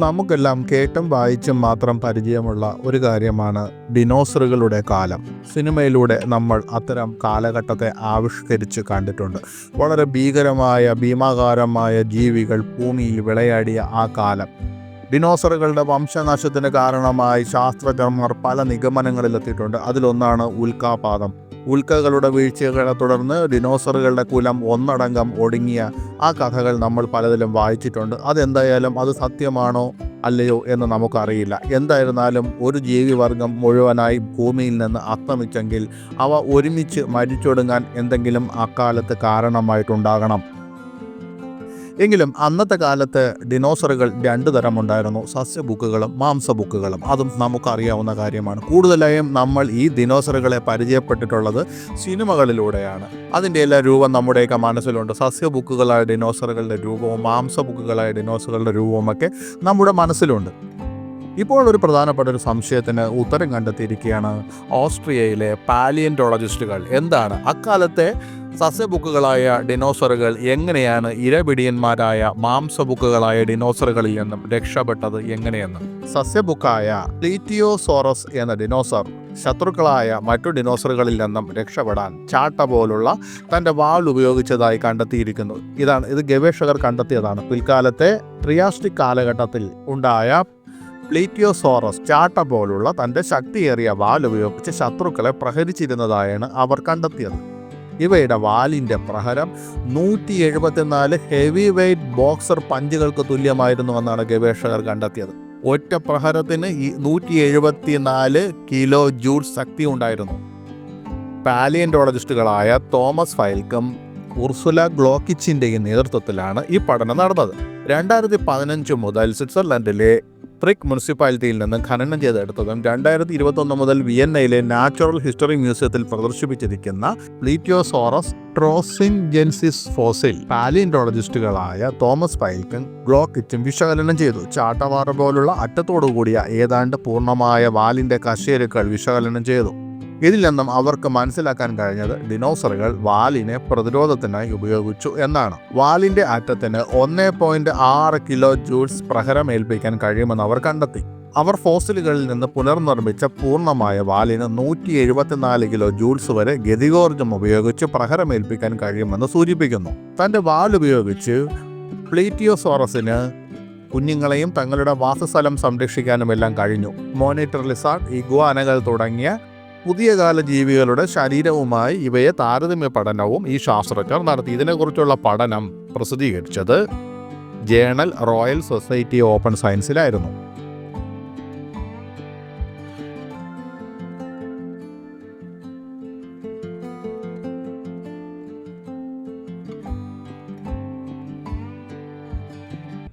നമുക്കെല്ലാം കേട്ടും വായിച്ചും മാത്രം പരിചയമുള്ള ഒരു കാര്യമാണ് ഡിനോസറുകളുടെ കാലം. സിനിമയിലൂടെ നമ്മൾ അത്തരം കാലഘട്ടത്തെ ആവിഷ്കരിച്ച് കണ്ടിട്ടുണ്ട്. വളരെ ഭീകരമായ ഭീമാകാരമായ ജീവികൾ ഭൂമിയിൽ വിളയാടിയ ആ കാലം. ഡിനോസറുകളുടെ വംശനാശത്തിന് കാരണമായി ശാസ്ത്രജ്ഞന്മാർ പല നിഗമനങ്ങളിലെത്തിയിട്ടുണ്ട്. അതിലൊന്നാണ് ഉൽക്കാപാതം ഉൽക്കകളുടെ വീഴ്ചകളെ തുടർന്ന് ഡിനോസറുകളുടെ കുലം ഒന്നടങ്കം ഒടുങ്ങിയ ആ കഥകൾ നമ്മൾ പലതിലും വായിച്ചിട്ടുണ്ട്. അതെന്തായാലും അത് സത്യമാണോ അല്ലയോ എന്ന് നമുക്കറിയില്ല. എന്തായിരുന്നാലും ഒരു ജീവിവർഗം മുഴുവനായി ഭൂമിയിൽ നിന്ന് അസ്തമിച്ചെങ്കിൽ അവ ഒരുമിച്ച് മരിച്ചൊടുങ്ങാൻ എന്തെങ്കിലും അക്കാലത്ത് കാരണമായിട്ടുണ്ടാകണം. എങ്കിലും അന്നത്തെ കാലത്ത് ഡിനോസറുകൾ രണ്ട് തരം ഉണ്ടായിരുന്നു സസ്യബുക്കുകളും മാംസബുക്കുകളും. അതും നമുക്കറിയാവുന്ന കാര്യമാണ്. കൂടുതലായും നമ്മൾ ഈ ഡിനോസറുകളെ പരിചയപ്പെട്ടിട്ടുള്ളത് സിനിമകളിലൂടെയാണ്. അതിന്റെ എല്ലാ രൂപം നമ്മുടെയൊക്കെ മനസ്സിലുണ്ട്. സസ്യബുക്കുകളായ ഡിനോസറുകളുടെ രൂപവും മാംസബുക്കുകളായ ഡിനോസറുകളുടെ രൂപവുമൊക്കെ നമ്മുടെ മനസ്സിലുണ്ട്. ഇപ്പോൾ ഒരു പ്രധാനപ്പെട്ട ഒരു സംശയത്തിന് ഉത്തരം കണ്ടെത്തിയിരിക്കുകയാണ്. ഓസ്ട്രിയയിലെ പാലിയന്റോളജിസ്റ്റുകൾ എന്താണ്? അക്കാലത്തെ സസ്യബുക്കുകളായ ഡിനോസറുകൾ എങ്ങനെയാണ് ഇരപിടിയന്മാരായ മാംസബുക്കുകളായ ഡിനോസറുകളിൽ നിന്നും രക്ഷപ്പെട്ടത് എങ്ങനെയെന്ന്? സസ്യബുക്കായ പ്ലീറ്റിയോസോറസ് എന്ന ഡിനോസർ ശത്രുക്കളായ മറ്റു ഡിനോസറുകളിൽ നിന്നും രക്ഷപ്പെടാൻ ചാട്ട പോലുള്ള തന്റെ വാൾ ഉപയോഗിച്ചതായി കണ്ടെത്തിയിരിക്കുന്നു. ഇതാണ് ഇത് ഗവേഷകർ കണ്ടെത്തിയതാണ്. പിൽക്കാലത്തെ ട്രിയാസ്റ്റിക് കാലഘട്ടത്തിൽ ഉണ്ടായ പ്ലീറ്റിയോസോറസ് ചാട്ട പോലുള്ള തന്റെ ശക്തിയേറിയ വാൽ ഉപയോഗിച്ച് ശത്രുക്കളെ പ്രഹരിച്ചിരുന്നതായാണ് അവർ കണ്ടെത്തിയത്. ഇവയുടെ വാലിന്റെ പ്രഹരം നൂറ്റി എഴുപത്തിനാല് ഹെവി വെയ്റ്റ് ബോക്സർ പഞ്ചുകൾക്ക് തുല്യമായിരുന്നു എന്നാണ് ഗവേഷകർ കണ്ടെത്തിയത്. ഒറ്റ പ്രഹരത്തിന് ഈ നൂറ്റി എഴുപത്തിനാല് കിലോ ജൂൾ ശക്തി ഉണ്ടായിരുന്നു പാലിയന്റോളജിസ്റ്റുകളായ തോമസ് ഫൈൽക്കും ഉർസുല ഗ്ലോക്കിച്ചിന്റെയും നേതൃത്വത്തിലാണ് ഈ പഠനം നടന്നത്. രണ്ടായിരത്തി പതിനഞ്ച് മുതൽ സ്വിറ്റ്സർലൻഡിലെ ട്രിക് മുനിസിപ്പാലിറ്റിയിൽ നിന്ന് ഖനനം ചെയ്തെടുത്തതും രണ്ടായിരത്തി ഇരുപത്തൊന്ന് മുതൽ വിയന്നയിലെ നാച്ചുറൽ ഹിസ്റ്ററി മ്യൂസിയത്തിൽ പ്രദർശിപ്പിച്ചിരിക്കുന്ന പ്ലീറ്റിയോസോറസ് ട്രോസിൻജെൻസിസ് ഫോസിൽ പാലിയന്റോളജിസ്റ്റുകളായ തോമസ് പൈൽക്കും ഗ്ലോക്കിച്ചും വിശകലനം ചെയ്തു. ചാട്ടവാറ പോലുള്ള അറ്റത്തോടു കൂടിയ ഏതാണ്ട് പൂർണമായ വാലിന്റെ കശേരുക്കൾ വിശകലനം ചെയ്തു. ഇതിൽ നിന്നും അവർക്ക് മനസ്സിലാക്കാൻ കഴിഞ്ഞത് ഡിനോസറുകൾ വാലിനെ പ്രതിരോധത്തിനായി ഉപയോഗിച്ചു എന്നാണ്. വാലിന്റെ അറ്റത്തിന് ഒന്നേ പോയിന്റ് ആറ് കിലോ ജൂൾസ് പ്രഹരം ഏൽപ്പിക്കാൻ കഴിയുമെന്ന് അവർ കണ്ടെത്തി. അവർ ഫോസിലുകളിൽ നിന്ന് പുനർനിർമ്മിച്ച പൂർണമായ വാലിന് നൂറ്റി എഴുപത്തിനാല് കിലോ ജൂൾസ് വരെ ഗതികോർജം ഉപയോഗിച്ച് പ്രഹരമേൽപ്പിക്കാൻ കഴിയുമെന്ന് സൂചിപ്പിക്കുന്നു. തന്റെ വാൽ ഉപയോഗിച്ച് പ്ലീറ്റിയോസോറസിന് കുഞ്ഞുങ്ങളെയും തങ്ങളുടെ വാസസ്ഥലം സംരക്ഷിക്കാനുമെല്ലാം കഴിഞ്ഞു. മോണിറ്റർ ലിസാർഡ് ഇഗ്വാനകൾ തുടങ്ങിയ പുതിയ കാല ജീവികളുടെ ശരീരവുമായി ഇവയെ താരതമ്യ പഠനവും ഈ ശാസ്ത്രജ്ഞർ നടത്തി. ഇതിനെക്കുറിച്ചുള്ള പഠനം പ്രസിദ്ധീകരിച്ചത് ജേണൽ റോയൽ സൊസൈറ്റി ഓപ്പൺ സയൻസിലായിരുന്നു.